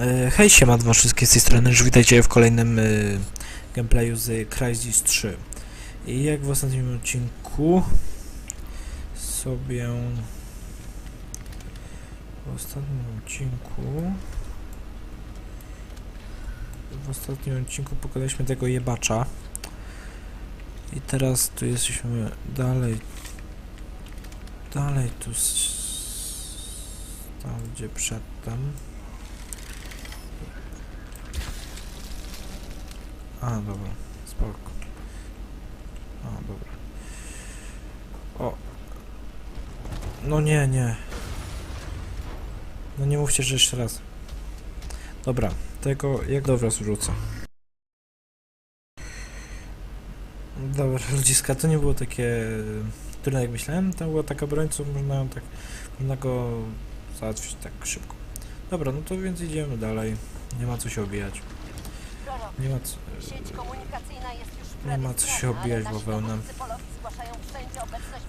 E, Hej, siema dwa wszystkie z tej strony, już witajcie w kolejnym e, gameplayu z Crysis 3. I jak w ostatnim odcinku sobie... W ostatnim odcinku... W ostatnim odcinku pokonaliśmy tego jebacza. I teraz tu jesteśmy dalej... Dalej tu... Tam gdzie przedtem. A, dobra, spoko. A, dobra. O. No nie, nie. No nie mówcie, że jeszcze raz. Dobra, tego jak do was wrzucę. Dobra, ludziska, to nie było takie trudne jak myślałem. To była taka broń, co można ją tak, można go załatwić tak szybko. Dobra, no to więc idziemy dalej. Nie ma co się obijać. Nie ma co... sieć komunikacyjna jest już Nie ma co się obijać bawełnem.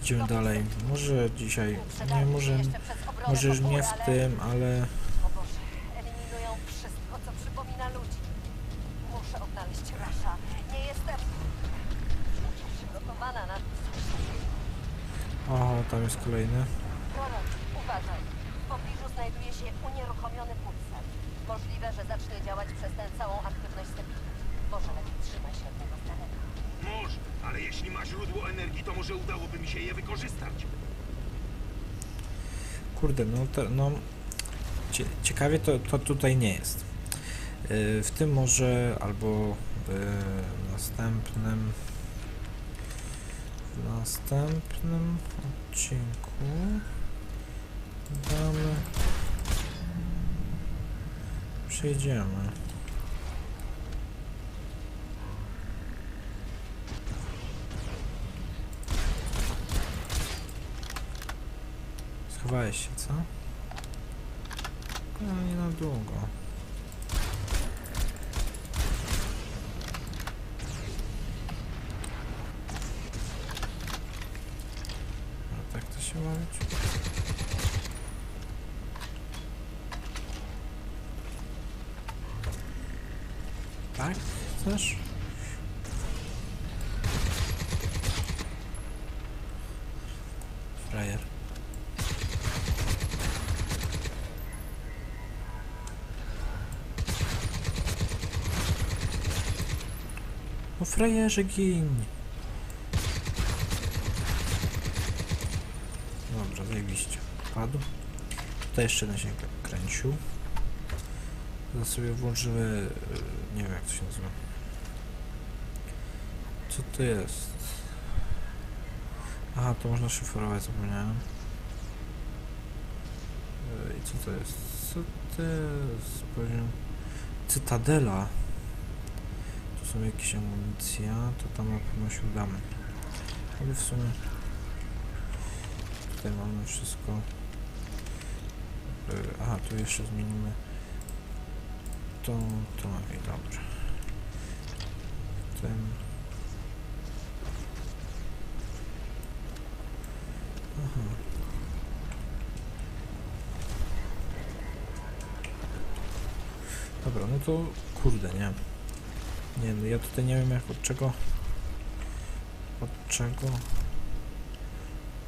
Idziemy dalej. Może dzisiaj, nie może, może już nie w tym, ale O Boże, eliminują wszystko, co przypomina ludzi. Muszę odnaleźć Rasza. Nie jestem przygotowana na o, tam jest kolejny. Prorok, uważaj. W pobliżu znajduje się unieruchomiony pulsar. Możliwe, że zacznie działać przez tę całą septiki. Może lepiej trzymaj się od niego z daleka. Może, ale jeśli ma źródło energii, to może udałoby mi się je wykorzystać. Kurde, no to, no cie, ciekawie to, to tutaj nie jest. Yy, w tym może albo w następnym w następnym odcinku damy przejdziemy. Schowałeś się, co? No nie na długo. A tak to się ma? Tak? Chcesz? Frajerze gin. Dobra, zajebiście. Padł. Tutaj jeszcze jeden się kręcił. Zaraz sobie włączymy... e, Nie wiem jak to się nazywa. Co to jest? Aha, to można szyfrować, zapomniałem. E, I co to jest? Co to jest? Powiem... Cytadela. Tu są jakieś amunicja, to tam na pewno się udamy. Ale w sumie tutaj mamy wszystko. Yy, Aha, tu jeszcze zmienimy to, to i dobrze. Ten. Aha. Dobra, no to kurde, nie. Nie, no ja tutaj nie wiem jak od czego. Od czego.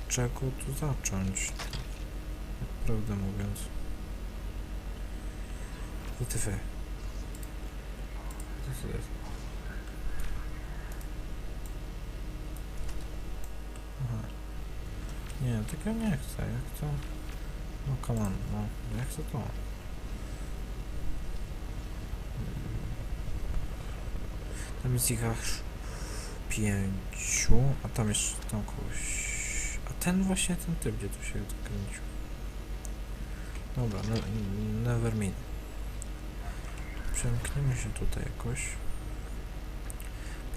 Czego tu zacząć? Tak Prawdę mówiąc. Co to jest? Aha. Nie, takiego nie chcę. Ja chcę. No come on, no. Ja chcę to. Tam jest ich aż pięciu, a tam jeszcze tam kogoś... A ten właśnie ten typ, gdzie tu się kręcił. Dobra, ne never mind. Przemkniemy się tutaj jakoś.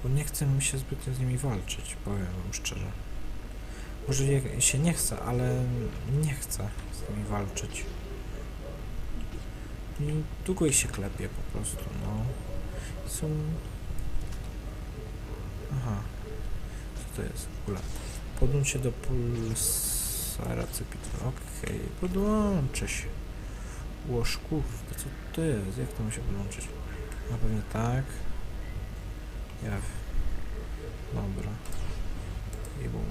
Bo nie chce mi się zbytnio z nimi walczyć, powiem wam szczerze. Może się nie chce, ale nie chcę z nimi walczyć. Długo ich się klepie po prostu, no. Są to jest w ogóle? Podłącz się do pulsara cepitra. Okej, podłączę się. Łożków, co to jest? Jak to ma się podłączyć? No pewnie tak. Ja. Dobra. I bum.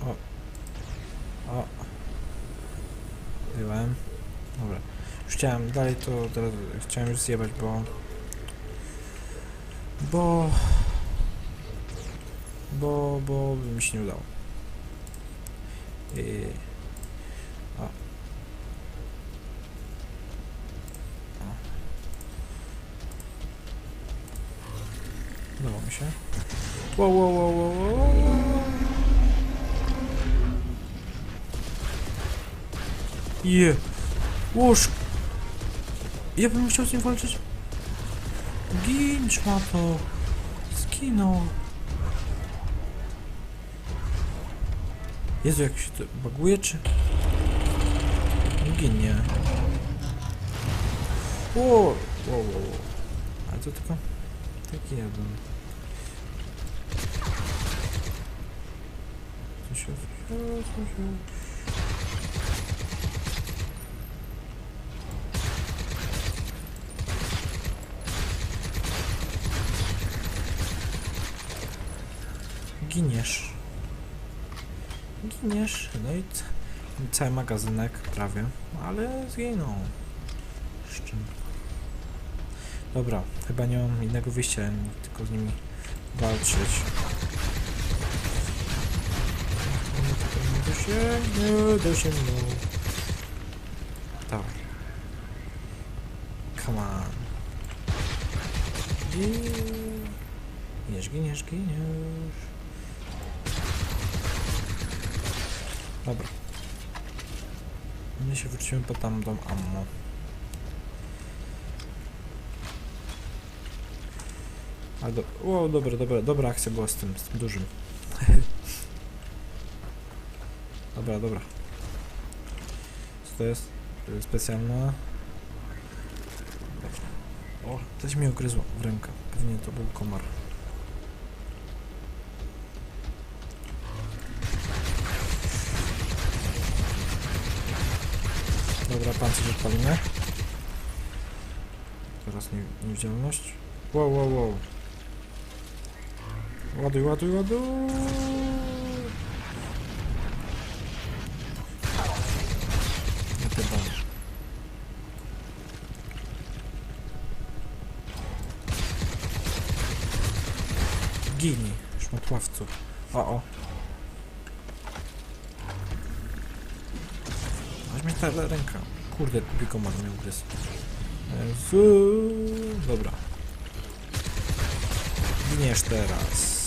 O. O. o. Byłem. Dobra. Już chciałem dalej to teraz chciałem już zjebać, bo bo bo bo mi się nie udało. I... O. O. Udało mi się. Wow, wow, wow, wow, wow. Je. Łoż. Ja bym chciał z nim walczyć. Gin, szmato. Zginął. Jezu, jak się to baguje, czy... Ginie. O, wow, wow, wow. Ale to tylko... Taki jeden. Co się... Co się... Giniesz. Giniesz. No i cały magazynek prawie, ale zginął. Z? Dobra, chyba nie mam innego wyjścia, tylko z nimi walczyć. Nie dosięgnie, dosięgną. Dawaj. Come on. Giniesz, giniesz, giniesz. Dobra. My się wrócimy po tam dom ammo. A do... O, dobra, dobra, dobra akcja była z tym, z tym dużym. dobra, dobra. Co to jest? To jest specjalna. O, coś mi ugryzło w rękę. Pewnie to był komar. Dobra, pancerz odpalimy. Teraz nie, niewidzialność. Wow, wow, wow. Ładuj, ładuj, ładuj. Pierdolę. Gini, szmatławcu. O, o. Weźmie ta le- ręka. Kurde, kupi komar mnie ugryzł. Dobra. Giniesz teraz.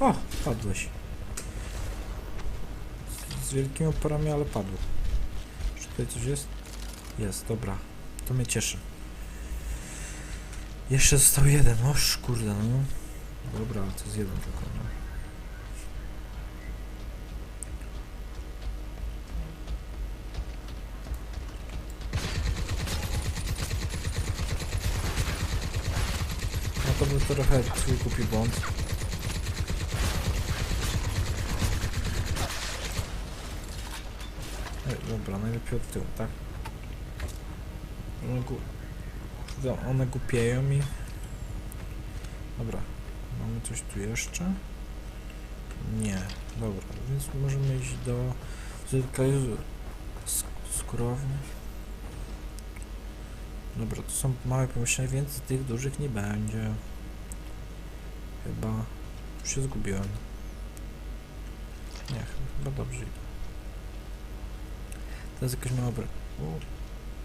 O, padłeś. Z wielkimi oporami, ale padł. Czy tutaj coś jest? Jest, dobra. To mnie cieszy. Jeszcze został jeden, oż kurde, no. Dobra, to jest jeden tylko, no. No to był trochę twój głupi błąd. Dobra, najlepiej od tyłu, tak? One, one głupieją mi. Dobra, mamy coś tu jeszcze? Nie, dobra, więc możemy iść do ZKS skórowni. Dobra, to są małe pomieszczenia, więc tych dużych nie będzie. Chyba już się zgubiłem. Nie, ch- chyba dobrze idę. To jest jakaś mała. O,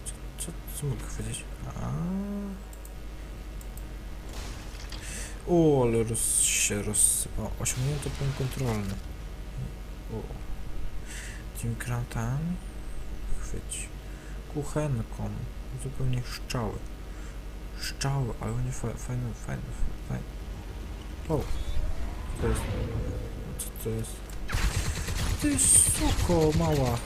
Co, co, co mogę chwycić? A. O, ale roz, się rozsypał. Osiągnięto punkt kontrolny. O. Tymi krantami. Chwyć. Kuchenką. Zupełnie szczały. Szczały, ale oni fa fajne, fajne, fajne. O. Co to jest? Co to jest? Ty suko mała.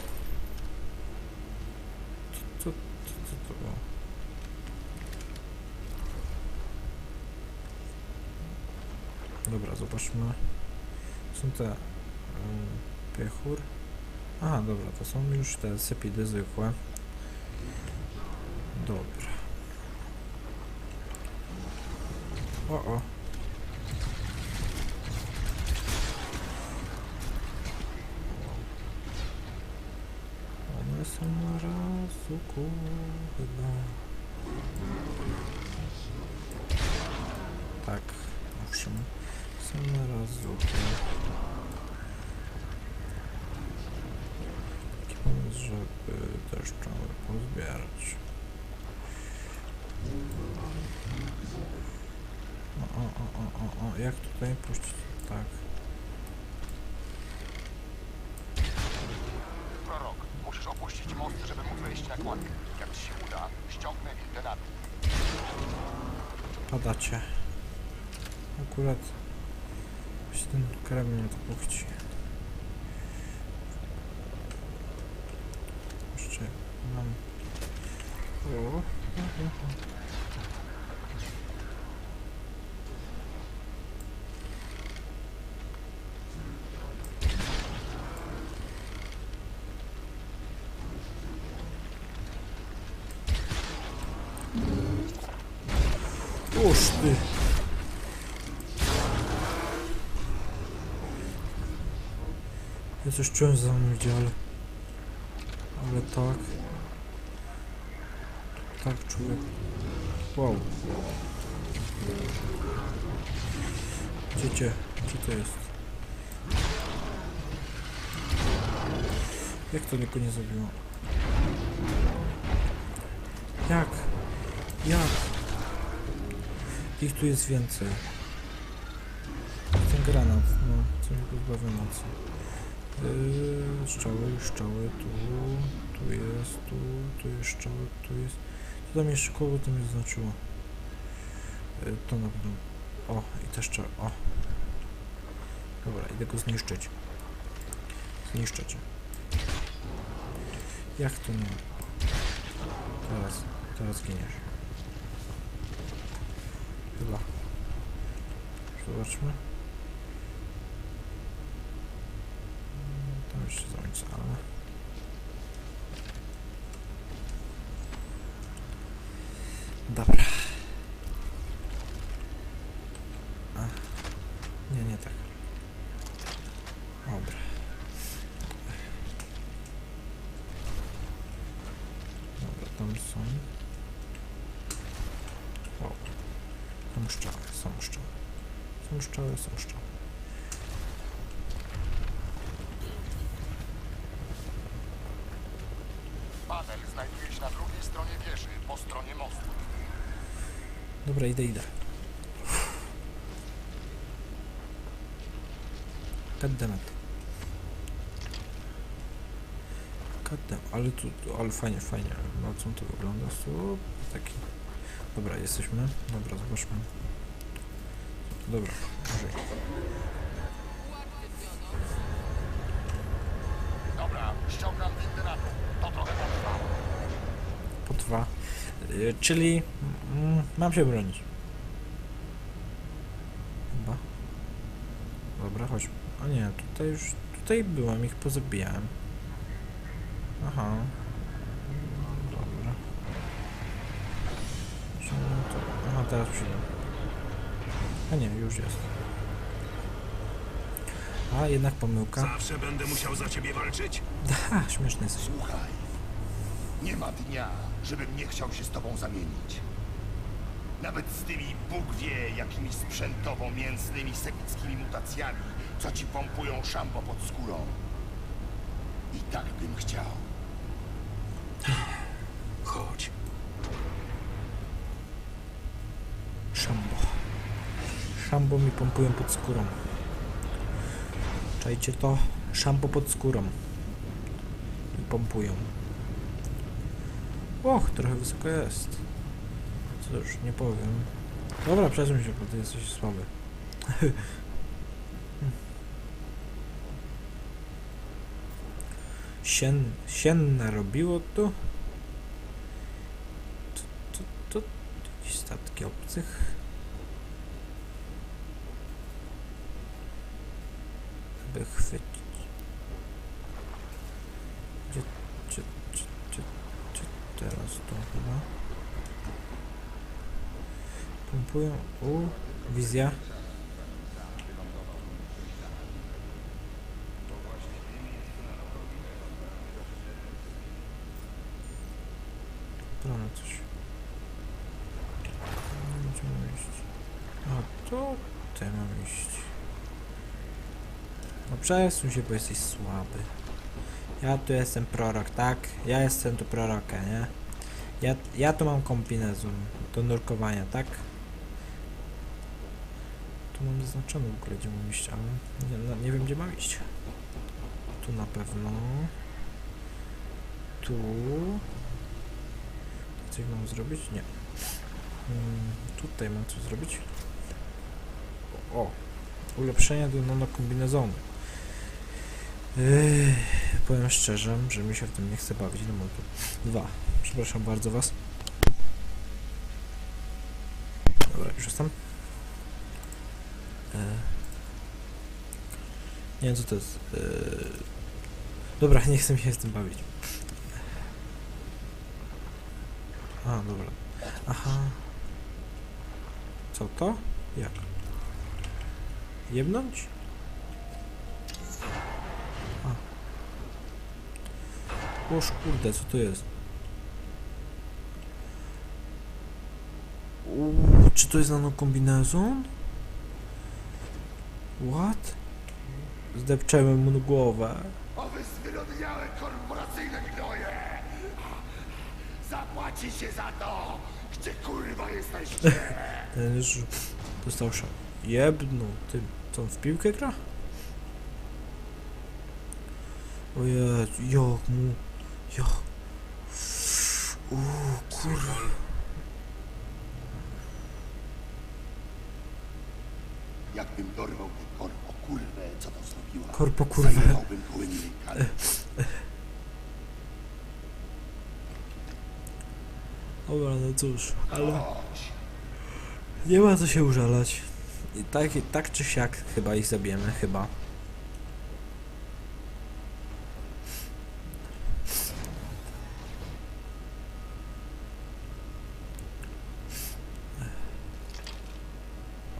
Co, co, co, co to było? Dobra, zobaczmy. są te piechur? Aha, dobra, to są już te sypidy zwykłe. Dobra. O, o. One są na razuku chyba. Tak, owszem. Są na razuku. Taki pomysł, żeby deszczowe pozbierać. O, o, o, o, o, jak tutaj puścić? Tak. Prorok, musisz opuścić most, żeby móc wejść na kładkę. Jak ci się uda, ściągnę windę na. Padacie. Akurat się ten karabin odpuści. Jeszcze mam... O, o, o, o. Uż ty! Ja coś czułem za mną idzie, ale... Ale tak... Tak czuję. Wow. Gdzie cię? Gdzie to jest? Jak to nikogo nie zabiło? Jak? Jak? Ich tu jest więcej. Ten granat, no, co mi pozbawia mocy. Yy, strzały, strzały, tu, tu jest, tu, tu jest strzały, tu jest... Co tam jeszcze koło to mi znaczyło? Yy, to na pewno... O, i też strzały, o. Dobra, idę go zniszczyć. Zniszczyć. Jak to nie? Teraz, teraz giniesz. Chyba. Zobaczmy. Tam jeszcze zamyć, ale... Dobra. A. Nie, nie tak. Dobra. Dobra, tam są. Wow. Są szczały, są szczały. Są szczały, są szczały. Dobra, idę, idę. Goddammit. Goddamn, ale tu, ale fajnie, fajnie. Nocą to wygląda, super, taki. Dobra, jesteśmy. Dobra, zobaczmy. Dobra, może. Dobra, ściągam windę na dół. To trochę potrwa. po dwa. Y, czyli mm, mam się bronić. Chyba. Dobra, chodź. A nie, tutaj już, tutaj byłem, ich pozabijałem. Aha. Dobra. To... Aha, teraz przyjdę. A nie, już jest. A, jednak pomyłka. Zawsze będę musiał za ciebie walczyć? Ha, śmieszny jesteś. Słuchaj, nie ma dnia, żebym nie chciał się z tobą zamienić. Nawet z tymi Bóg wie jakimi sprzętowo-mięsnymi sepickimi mutacjami, co ci pompują szambo pod skórą. I tak bym chciał. Chodź. Szambo. Szambo mi pompują pod skórą. Czajcie to? Szambo pod skórą. Mi pompują. Och, trochę wysoko jest. Cóż, nie powiem. Dobra, przesuń się, bo ty jesteś słaby. Sien, sienne robiło tu? Tu, tu, tu jakieś statki obcych. chwycić. Gdzie, gdzie, gdzie, gdzie, gdzie teraz to chyba? Pompują. U, wizja. Dobra, coś. Gdzie mam iść? A tu tutaj mam iść. No przesuń się, bo jesteś słaby. Ja tu jestem prorok, tak? Ja jestem tu prorokiem, nie? Ja, ja tu mam kombinezon do nurkowania, tak? Mam zaznaczone w ogóle, gdzie mam iść, ale nie, no, nie wiem, gdzie mam iść. Tu na pewno. Tu. Coś mam zrobić? Nie. Mm, tutaj mam coś zrobić. O, ulepszenia do nanokombinezonu. Yy, powiem szczerze, że mi się w tym nie chce bawić. No dwa. Przepraszam bardzo was. Dobra, już jestem. Yy. Nie wiem co to jest. Yy. Dobra, nie chcę się z tym bawić. A, dobra. Aha. Co to? Jak? Jebnąć? A. Oż kurde, co to jest? Uuu, czy to jest nanokombinezon? What? Zdepczemy mu głowę. O wy zwyrodniałe korporacyjne gnoje! Zapłacicie za to! Gdzie kurwa jesteście? Ten już dostał szał. Jebnu, ty, co on w piłkę gra? Ojej, jak mu, jak... Uuu, kurwa. Jakbym dorwał kurwę, co to zrobiła? Korpo kurwę. Zajebałbym. Dobra, no cóż, ale Chodź. nie ma co się użalać. I tak, tak czy siak chyba ich zabijemy, chyba.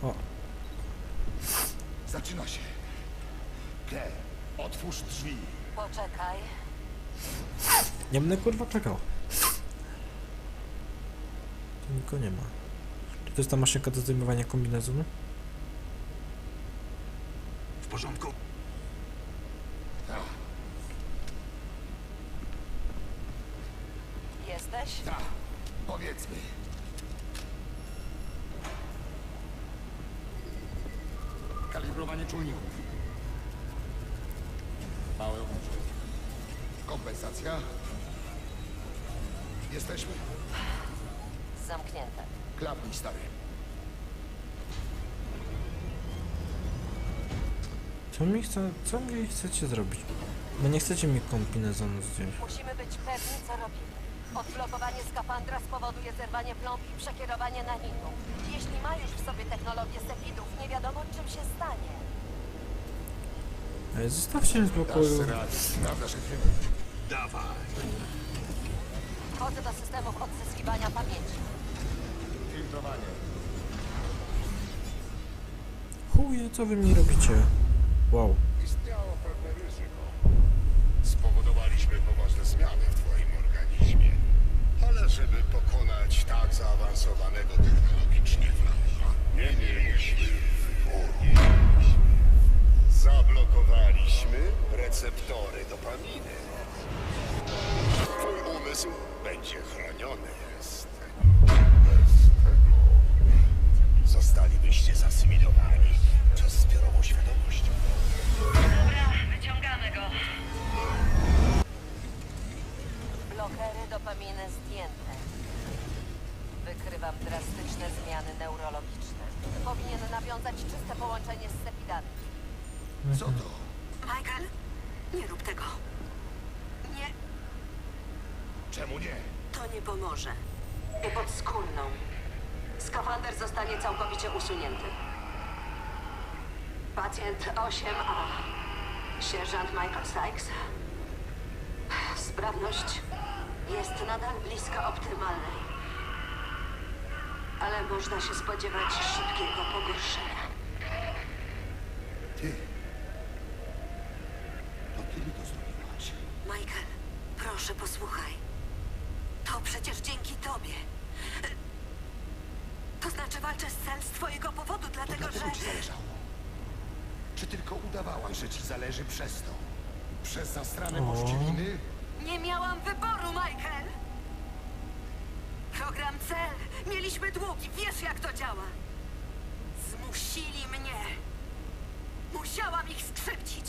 O, Zaczyna się. Ke, otwórz drzwi. Poczekaj. nie będę kurwa czekał. Tu nikogo nie ma. Czy to jest ta maszynka do zdejmowania kombinezonu? W porządku? Co mi chce, co mi chcecie zrobić? Bo nie chcecie mi kombinezonu zdjąć. Musimy być pewni, co robimy. Odblokowanie skafandra spowoduje zerwanie plomb i przekierowanie na nitu. Jeśli ma już w sobie technologię sepidów, nie wiadomo, czym się stanie. Ej, zostawcie mnie w spokoju. Dawaj. Wchodzę do systemów odzyskiwania pamięci. Filtrowanie. Chuje, co wy mi robicie? Wow. Istniało pewne ryzyko. Spowodowaliśmy poważne zmiany w Twoim organizmie. Ale żeby pokonać tak zaawansowanego technologicznie wroga, nie mieliśmy wyboru. Zablokowaliśmy receptory dopaminy. Twój umysł będzie chroniony. 8A. Sierżant Michael Sykes. Sprawność jest nadal bliska optymalnej. Ale można się spodziewać szybkiego pogorszenia. Ty. Zależy przez to? Przez zastrane O. moszczyliny? Nie miałam wyboru, Michael! Program cel. Mieliśmy długi. Wiesz, jak to działa. Zmusili mnie. Musiałam ich skrzywdzić.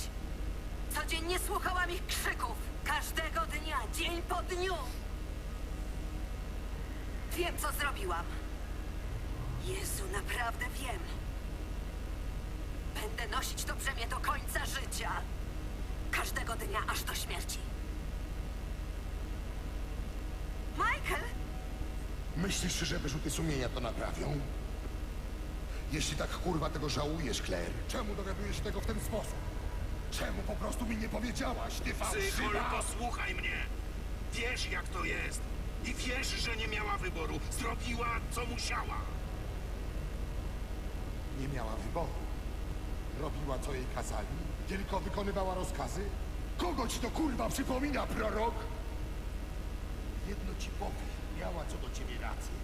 Codziennie słuchałam ich krzyków. Każdego dnia, dzień po dniu. Wiem, co zrobiłam. Jezu, naprawdę wiem. Będę nosić to brzemię do końca życia. Każdego dnia, aż do śmierci. Michael! Myślisz, że wyrzuty sumienia to naprawią? Jeśli tak kurwa tego żałujesz, Claire, czemu dowiadujesz się tego w ten sposób? Czemu po prostu mi nie powiedziałaś, ty Psychol, fałszywa? posłuchaj mnie! Wiesz, jak to jest. I wiesz, że nie miała wyboru. Zrobiła, co musiała. Nie miała wyboru. Robiła, co jej kazali? Tylko wykonywała rozkazy? Kogo ci to kurwa przypomina, prorok? Jedno ci powiem, miała co do ciebie rację.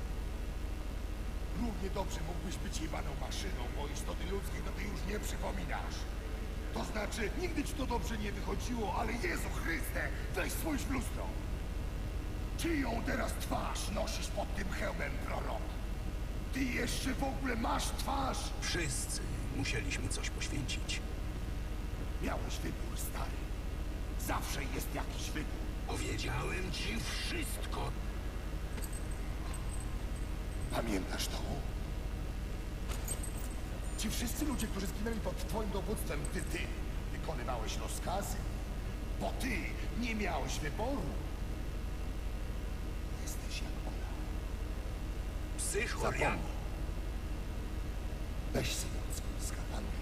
Równie dobrze mógłbyś być jebaną maszyną, bo istoty ludzkiej to ty już nie przypominasz. To znaczy, nigdy ci to dobrze nie wychodziło, ale Jezu Chryste, weź spójrz w lustro. Czyją teraz twarz nosisz pod tym hełmem, prorok? Ty jeszcze w ogóle masz twarz? Wszyscy musieliśmy coś poświęcić. Miałeś wybór, stary. Zawsze jest jakiś wybór. Powiedziałem ci wszystko. Pamiętasz to? Ci wszyscy ludzie, którzy zginęli pod twoim dowództwem, gdy ty wykonywałeś rozkazy, bo ty nie miałeś wyboru. Jesteś jak ona. Zapomnij. Weź sobie od skafander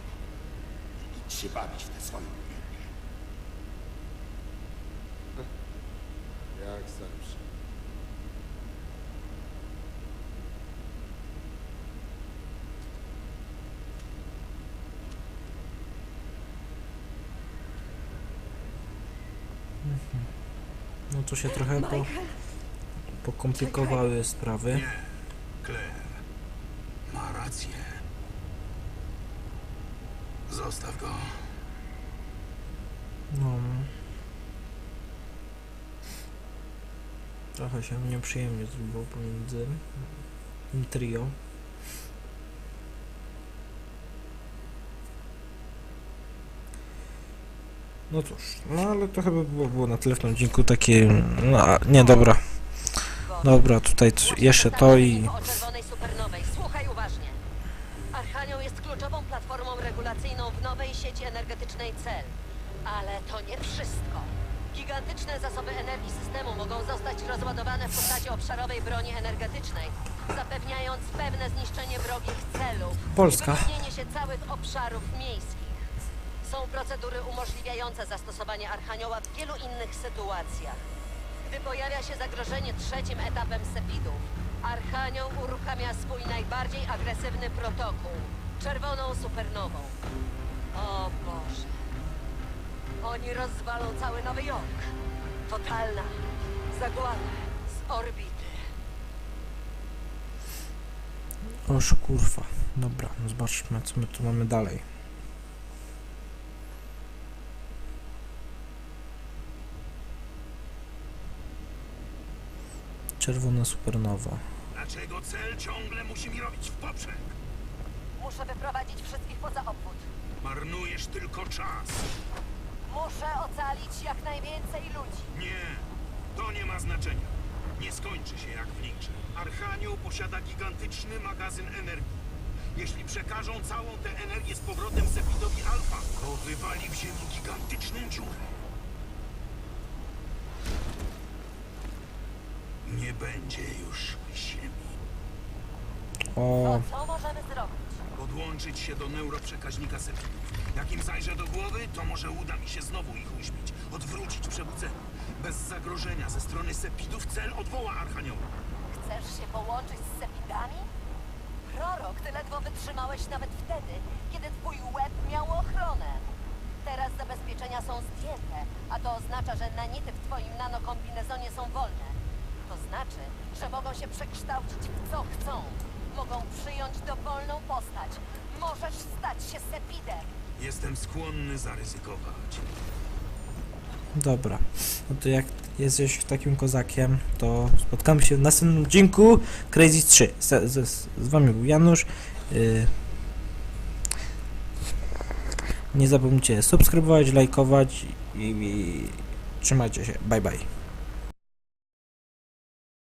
i idź się bawić w tę swoją gierkę. Jak zawsze. No tu się trochę po, pokomplikowały sprawy. Nie, Claire. Ma rację. Zostaw go. No. Trochę się nieprzyjemnie zrobiło pomiędzy trio. No cóż, no ale to chyba było, było na tyle w tym odcinku takie, no a- nie dobra, dobra tutaj jeszcze to i jest kluczową platformą regulacyjną w nowej sieci energetycznej CEL. Ale to nie wszystko. Gigantyczne zasoby energii systemu mogą zostać rozładowane w postaci obszarowej broni energetycznej, zapewniając pewne zniszczenie wrogich celów Polska. i wypełnienie się całych obszarów miejskich. Są procedury umożliwiające zastosowanie Archanioła w wielu innych sytuacjach. Gdy pojawia się zagrożenie trzecim etapem Sepidów, Archanioł uruchamia swój najbardziej agresywny protokół czerwoną supernową. O Boże. Oni rozwalą cały Nowy Jork. Totalna zagłada z orbity. Oż kurwa. Dobra, no zobaczmy co my tu mamy dalej. Czerwona supernowa. Dlaczego cel ciągle musi mi robić w poprzek? Muszę wyprowadzić wszystkich poza obwód. Marnujesz tylko czas. Muszę ocalić jak najwięcej ludzi. Nie, to nie ma znaczenia. Nie skończy się jak w Niczy. Archanioł posiada gigantyczny magazyn energii. Jeśli przekażą całą tę energię z powrotem Sepidowi Alfa, to wywali w ziemi gigantyczną dziurę. Nie będzie już ziemi. O, To co możemy zrobić? Podłączyć się do neuroprzekaźnika sepidów. Jak im zajrzę do głowy, to może uda mi się znowu ich uśpić, odwrócić przebudzenie. Bez zagrożenia ze strony sepidów cel odwoła Archanioła. Chcesz się połączyć z Sepidami? Prorok, ty ledwo wytrzymałeś nawet wtedy, kiedy twój łeb miał ochronę. Teraz zabezpieczenia są zdjęte, a to oznacza, że nanity w twoim nanokombinezonie są wolne. To znaczy, że mogą się przekształcić w co chcą. Mogą przyjąć dowolną postać. Możesz stać się Sepidem. Jestem skłonny zaryzykować. Dobra, no to jak jesteś takim kozakiem, to spotkamy się w następnym odcinku Crazy 3. Z, z, z wami był Janusz. Yy, nie zapomnijcie subskrybować, lajkować i, i trzymajcie się. Bye bye.